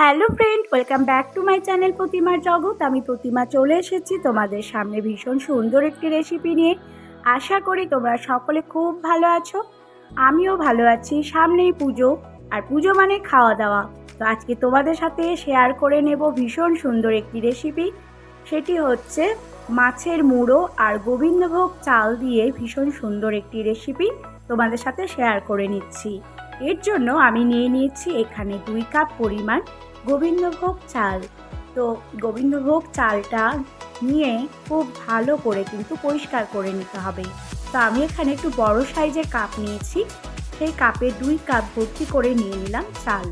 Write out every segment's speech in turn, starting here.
Hello friend, welcome back to my channel প্রতিমার জগৎ। আমি প্রতিমা চলে এসেছি তোমাদের সামনে ভীষণ সুন্দর একটি রেসিপি নিয়ে। আশা করি তোমরা সকলে খুব ভালো আছো, আমিও ভালো আছি। সামনেই পুজো, আর পুজো মানে খাওয়া দাওয়া তো আজকে তোমাদের সাথে শেয়ার করে নেব ভীষণ সুন্দর একটি রেসিপি সেটি হচ্ছে মাছের মুড়ো আর গোবিন্দভোগ চাল দিয়ে ভীষণ সুন্দর একটি রেসিপি তোমাদের সাথে শেয়ার করে নিচ্ছি। এর জন্য আমি নিয়ে নিয়েছি এখানে দুই কাপ পরিমাণ গোবিন্দভোগ চাল। তো গোবিন্দভোগ চালটা নিয়ে খুব ভালো করে কিন্তু পরিষ্কার করে নিতে হবে। তো আমি এখানে একটু বড় সাইজের কাপ নিয়েছি। সেই কাপে দুই কাপ ভর্তি করে নিয়ে নিলাম চাল।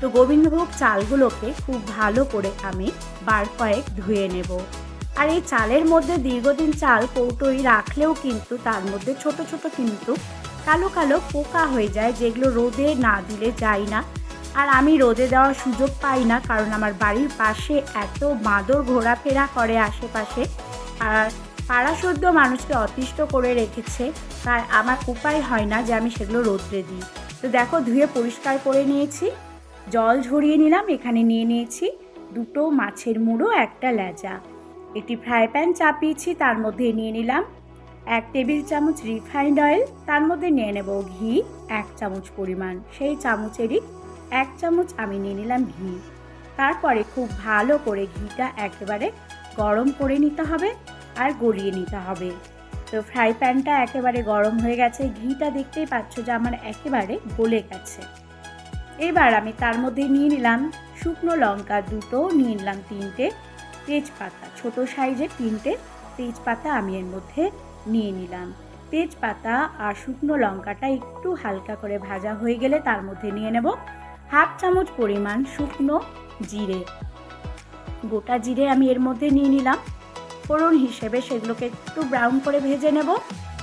তো গোবিন্দভোগ চালগুলোকে খুব ভালো করে আমি বার কয়েক ধুয়ে নেব। আর এই চালের মধ্যে দীর্ঘদিন চাল কৌটোই রাখলেও কিন্তু তার মধ্যে ছোট ছোট কিন্তু কালো কালো পোকা হয়ে যায় যেগুলো রোদে না দিলে যায় না। আর আমি রোদে দেওয়ার সুযোগ পাই না, কারণ আমার বাড়ির পাশে এত বাঁদর ঘোরাফেরা করে আশেপাশে। আর পাড়া সদ্য মানুষকে অতিষ্ঠ করে রেখেছে, তাই আমার উপায় হয় না যে আমি সেগুলো রোদ্রে দিই। তো দেখো, ধুয়ে পরিষ্কার করে নিয়েছি, জল ঝরিয়ে নিলাম, এখানে নিয়ে নিয়েছি দুটো মাছের মুড়ো, একটা লেজা একটি ফ্রাই প্যান চাপিয়েছি, তার মধ্যে নিয়ে নিলাম এক টেবিল চামচ রিফাইন্ড অয়েল, তার মধ্যে নিয়ে নেব ঘি, এক চামচ পরিমাণ। সেই চামচেরই এক চামচ আমি নিয়ে নিলাম ঘি। তারপরে খুব ভালো করে ঘিটা একেবারে গরম করে নিতে হবে আর গলিয়ে নিতে হবে। তো ফ্রাই প্যানটা একেবারে গরম হয়ে গেছে। ঘিটা দেখতেই পাচ্ছ যে আমার একেবারে গলে গেছে। এবার আমি তার মধ্যে নিয়ে নিলাম শুকনো লঙ্কা দুটো, নিয়ে নিলাম তিনটে তেজপাতা। ছোট সাইজের তিনটে তেজপাতা আমি এর মধ্যে নিয়ে নিলাম। তেজপাতা আর শুকনো লঙ্কাটা একটু হালকা করে ভাজা হয়ে গেলে তার মধ্যে নিয়ে নেব হাফ চামচ পরিমাণ শুকনো জিরে। গোটা জিরে আমি এর মধ্যে নিয়ে নিলাম। ফোড়ন হিসেবে সেগুলোকে একটু ব্রাউন করে ভেজে নেব।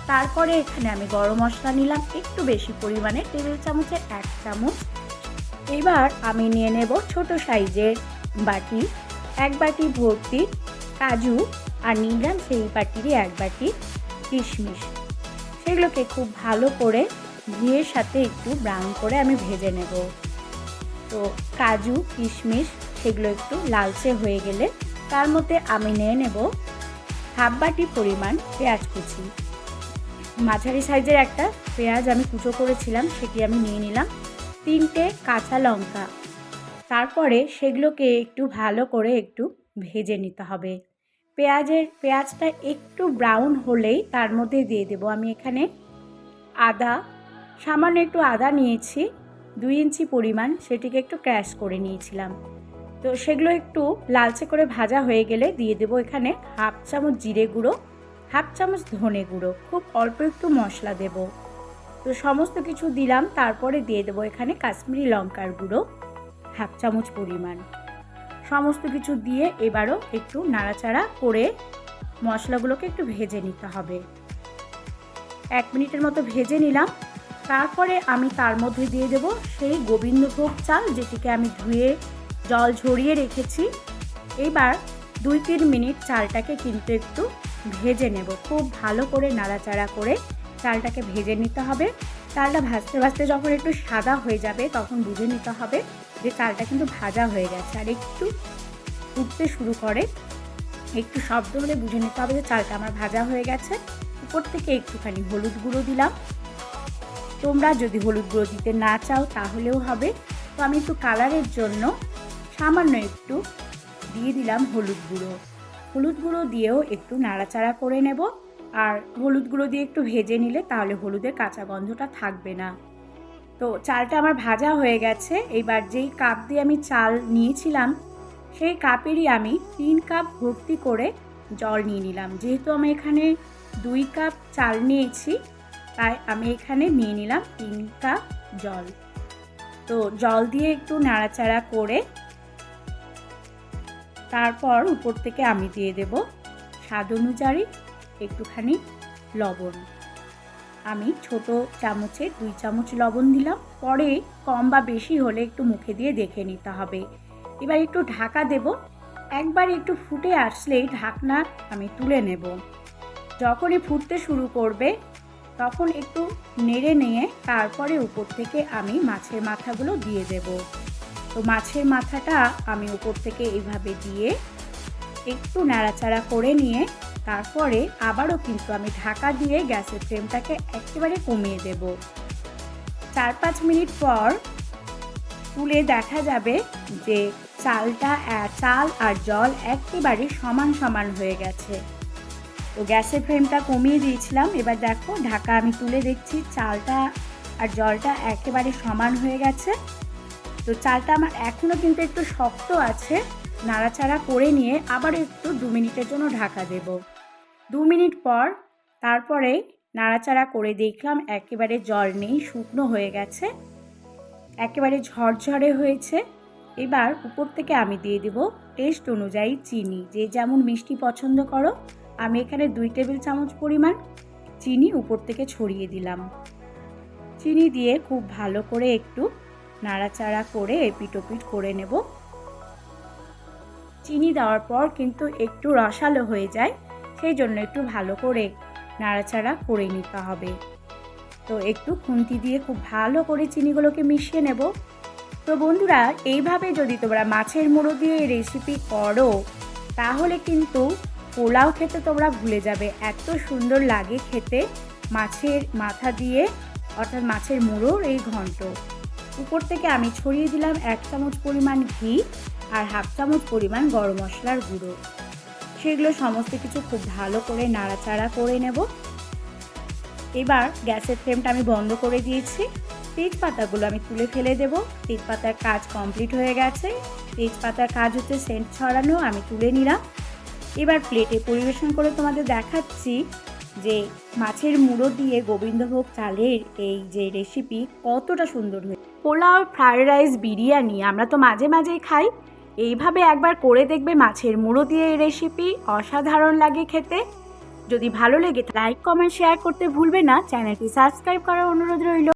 তারপরে এখানে আমি গরম মশলা নিলাম, একটু বেশি পরিমাণে, টেবিল চামচের এক চামচ। এবার আমি নিয়ে নেব ছোট সাইজের বাটি, এক বাটি ভর্তি কাজু আর নিলাম সেই বাটিরই এক বাটি কিশমিশ। সেগুলোকে খুব ভালো করে ঘিয়ের সাথে একটু ব্রাউন করে আমি ভেজে নেব। তো কাজু, কিশমিশ, সেগুলো একটু লালচে হয়ে গেলে তার মধ্যে আমি নিয়ে নেব হাফ বাটি পরিমাণ পেঁয়াজ কুচি। মাঝারি সাইজের একটা পেঁয়াজ আমি কুচো করেছিলাম, সেটি আমি নিয়ে নিলাম। তিনটে কাঁচা লঙ্কা। তারপরে সেগুলোকে একটু ভালো করে একটু ভেজে নিতে হবে। পেঁয়াজের পেঁয়াজটা একটু ব্রাউন হলেই তার মধ্যে দিয়ে দেব। আমি এখানে আদা, সামান্য একটু আদা নিয়েছি। দুই ইঞ্চি পরিমাণ সেটিকে একটু ক্র্যাশ করে নিয়েছিলাম। তো সেগুলো একটু লালচে করে ভাজা হয়ে গেলে দিয়ে দেবো এখানে হাফ চামচ জিরে গুঁড়ো, হাফ চামচ ধনে গুঁড়ো, খুব অল্প একটু মশলা দেব। তো সমস্ত কিছু দিলাম, তারপরে দিয়ে দেবো এখানে কাশ্মীরি লঙ্কার গুঁড়ো, হাফ চামচ পরিমাণ। সমস্ত কিছু দিয়ে এবারও একটু নাড়াচাড়া করে মশলাগুলোকে একটু ভেজে নিতে হবে। এক মিনিটের মতো ভেজে নিলাম। তারপরে আমি তার মধ্যে দিয়ে দেব সেই গোবিন্দভোগ চাল, যেটিকে আমি ধুয়ে জল ঝরিয়ে রেখেছি। এবার দুই তিন মিনিট চালটাকে কিন্তু একটু ভেজে নেব। খুব ভালো করে নাড়াচাড়া করে চালটাকে ভেজে নিতে হবে। চালটা ভাজতে ভাজতে যখন একটু সাদা হয়ে যাবে, তখন বুঝে নিতে হবে যে চালটা কিন্তু ভাজা হয়ে গেছে। আর একটু উঠতে শুরু করে, একটু শব্দ হলে বুঝে নিতে হবে যে চালটা আমার ভাজা হয়ে গেছে। উপর থেকে একটুখানি হলুদ গুঁড়ো দিলাম। তোমরা যদি হলুদ গুঁড়ো দিতে না চাও, তাহলেও হবে। তো আমি একটু কালারের জন্য সামান্য একটু দিয়ে দিলাম হলুদ গুঁড়ো। হলুদ গুঁড়ো দিয়েও একটু নাড়াচাড়া করে নেব। আর হলুদ গুঁড়ো দিয়ে একটু ভেজে নিলে তাহলে হলুদের কাঁচা গন্ধটা থাকবে না। তো চালটা আমার ভাজা হয়ে গেছে। এবার যেই কাপ দিয়ে আমি চাল নিয়েছিলাম, সেই কাপেরই আমি তিন কাপ ভর্তি করে জল নিয়ে নিলাম। যেহেতু আমি এখানে দুই কাপ চাল নিয়েছি তাই আমি এখানে নিয়ে নিলাম তিন কাপ জল। তো জল দিয়ে একটু নাড়াচাড়া করে তারপর উপর থেকে আমি দিয়ে দেব স্বাদ অনুযায়ী একটুখানি লবণ। আমি ছোট চামচে দুই চামচ লবণ দিলাম। পরে কম বা বেশি হলে একটু মুখে দিয়ে দেখে নিতে হবে। এবার একটু ঢাকা দেব। একবার একটু ফুটে আসলেই ঢাকনা আমি তুলে নেব। যখনই ফুটতে শুরু করবে তখন একটু নেড়ে নিয়ে তারপরে উপর থেকে আমি মাছের মাথাগুলো দিয়ে দেব। তো মাছের মাথাটা আমি উপর থেকে এইভাবে দিয়ে একটু নাড়াচাড়া করে নিয়ে তারপরে আবারও কিন্তু আমি ঢাকা দিয়ে গ্যাসের ফ্লেমটাকে একেবারে কমিয়ে দেব। চার পাঁচ মিনিট পর তুলে দেখা যাবে যে চালটা চাল আর জল একেবারে সমান সমান হয়ে গেছে। তো গ্যাসের ফ্লেমটা কমিয়ে দিয়েছিলাম। এবার দেখো, ঢাকা আমি তুলে দেখছি, চালটা আর জলটা একেবারে সমান হয়ে গেছে। তো চালটা আমার এখনও কিন্তু একটু শক্ত আছে, নাড়াচাড়া করে নিয়ে আবার একটু দু মিনিটের জন্য ঢাকা দেব। দু মিনিট পর তারপরে নাড়াচাড়া করে দেখলাম একেবারে জল নেই, শুকনো হয়ে গেছে। একেবারে ঝরঝরে হয়েছে। এবার উপর থেকে আমি দিয়ে দেব টেস্ট অনুযায়ী চিনি। যে যেমন মিষ্টি পছন্দ করো আমি এখানে দুই টেবিল চামচ পরিমাণ চিনি উপর থেকে ছড়িয়ে দিলাম। চিনি দিয়ে খুব ভালো করে একটু নাড়াচাড়া করে এপিটোপিট করে নেব। চিনি দেওয়ার পর কিন্তু একটু রসালো হয়ে যায়, সেই জন্য একটু ভালো করে নাড়াচাড়া করে নিতে হবে। তো একটু খুন্তি দিয়ে খুব ভালো করে চিনিগুলোকে মিশিয়ে নেব। তো বন্ধুরা, এইভাবে যদি তোমরা মাছের মুড়ো দিয়ে রেসিপি করো, তাহলে কিন্তু পোলাও খেতে তোমরা ভুলে যাবে। এত সুন্দর লাগে খেতে। মাছের মাথা দিয়ে, অর্থাৎ মাছের মুড়োর এই ঘন্ট। উপর থেকে আমি ছড়িয়ে দিলাম এক চামচ পরিমাণ ঘি আর হাফ চামচ পরিমাণ গরম মশলার গুঁড়ো। সেগুলো সমস্ত কিছু খুব ভালো করে নাড়াচাড়া করে নেব। এবার গ্যাসের ফ্লেমটা আমি বন্ধ করে দিয়েছি। তেজপাতাগুলো আমি তুলে ফেলে দেব। তেজপাতার কাজ কমপ্লিট হয়ে গেছে। তেজপাতার কাজ হচ্ছে সেন্ট ছড়ানো, আমি তুলে নিলাম। এবার প্লেটে পরিবেশন করে তোমাদের দেখাচ্ছি যে মাছের মুড়ো দিয়ে গোবিন্দভোগ চালের এই যে রেসিপি কতটা সুন্দর হয়ে পোলাও ফ্রায়েড রাইস বিরিয়ানি আমরা তো মাঝে মাঝেই খাই। এইভাবে একবার করে দেখবে মাছের মুড়ো দিয়ে এই রেসিপি অসাধারণ লাগে খেতে। যদি ভালো লেগে লাইক কমেন্ট শেয়ার করতে ভুলবে না। চ্যানেলটি সাবস্ক্রাইব করার অনুরোধ রইল।